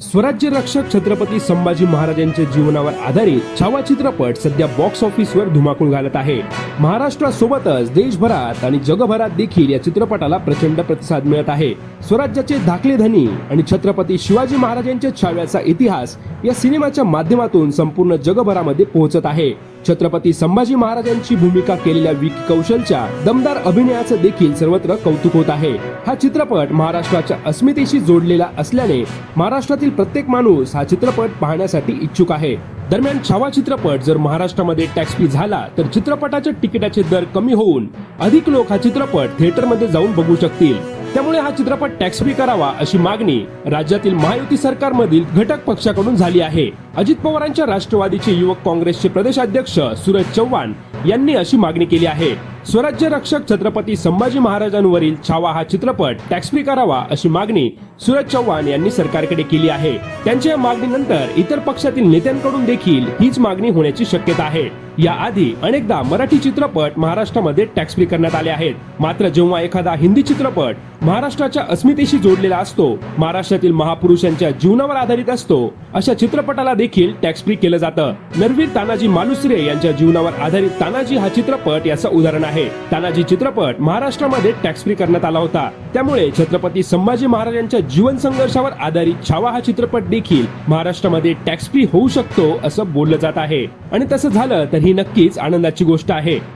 स्वराज्य रक्षक छत्रपती संभाजी महाराजांच्या जीवनावर आधारित छावा चित्रपट सध्या बॉक्स ऑफिसवर धुमाकूळ घालत आहे. महाराष्ट्रासोबतच देशभरात आणि जगभरात देखील या चित्रपटाला प्रचंड प्रतिसाद मिळत आहे. स्वराज्याचे धाकले धनी आणि छत्रपती शिवाजी महाराजांच्या छाव्याचा इतिहास या सिनेमाच्या माध्यमातून संपूर्ण जगभरामध्ये पोहोचत आहे. छत्रपती संभाजी महाराजांची भूमिका केलेल्या विकी कौशलच्या दमदार अभिनयाचं देखील सर्वत्र कौतुक होत आहे. हा चित्रपट महाराष्ट्राच्या अस्मितेशी जोडलेला असल्याने महाराष्ट्रातील प्रत्येक माणूस हा चित्रपट पाहण्यासाठी इच्छुक आहे. दरम्यान छावा चित्रपट जर महाराष्ट्रामध्ये टॅक्स फ्री झाला तर चित्रपटाच्या तिकिटाचे दर कमी होऊन अधिक लोक हा चित्रपट थिएटरमध्ये जाऊन बघू शकतील. त्यामुळे हा चित्रपट टॅक्स फ्री करावा अशी मागणी राज्यातील महायुती सरकारमधील घटक पक्षाकडून झाली आहे. अजित पवारांच्या राष्ट्रवादीचे युवक काँग्रेसचे प्रदेशाध्यक्ष सूरज चव्हाण यांनी अशी मागणी केली आहे. स्वराज्य रक्षक छत्रपती संभाजी महाराजांवरील छावा हा चित्रपट टॅक्स फ्री करावा अशी मागणी सुरज चव्हाण यांनी सरकारकडे केली आहे. त्यांच्या या मागणीनंतर इतर पक्षातील नेत्यांकडून देखील हीच मागणी होण्याची शक्यता आहे. याआधी अनेकदा मराठी चित्रपट महाराष्ट्रामध्ये टॅक्स फ्री करण्यात आले आहेत. मात्र जेव्हा एखादा हिंदी चित्रपट महाराष्ट्राच्या अस्मितेशी जोडलेला असतो महाराष्ट्रातील महापुरुषांच्या जीवनावर आधारित असतो अशा चित्रपटाला देखील टॅक्स फ्री केलं जातं. नरवीर तानाजी मालुसरे यांच्या जीवनावर आधारित तानाजी हा चित्रपट याचं उदाहरण आहे. आहे. तानाजी चित्रपट महाराष्ट्रामध्ये टॅक्स फ्री करण्यात आला होता. त्यामुळे छत्रपती संभाजी महाराजांच्या जीवन संघर्षावर आधारित छावा हा चित्रपट देखील महाराष्ट्रामध्ये टॅक्स फ्री होऊ शकतो असं बोललं जात आहे. आणि तसं झालं तर ही नक्कीच आनंदाची गोष्ट आहे.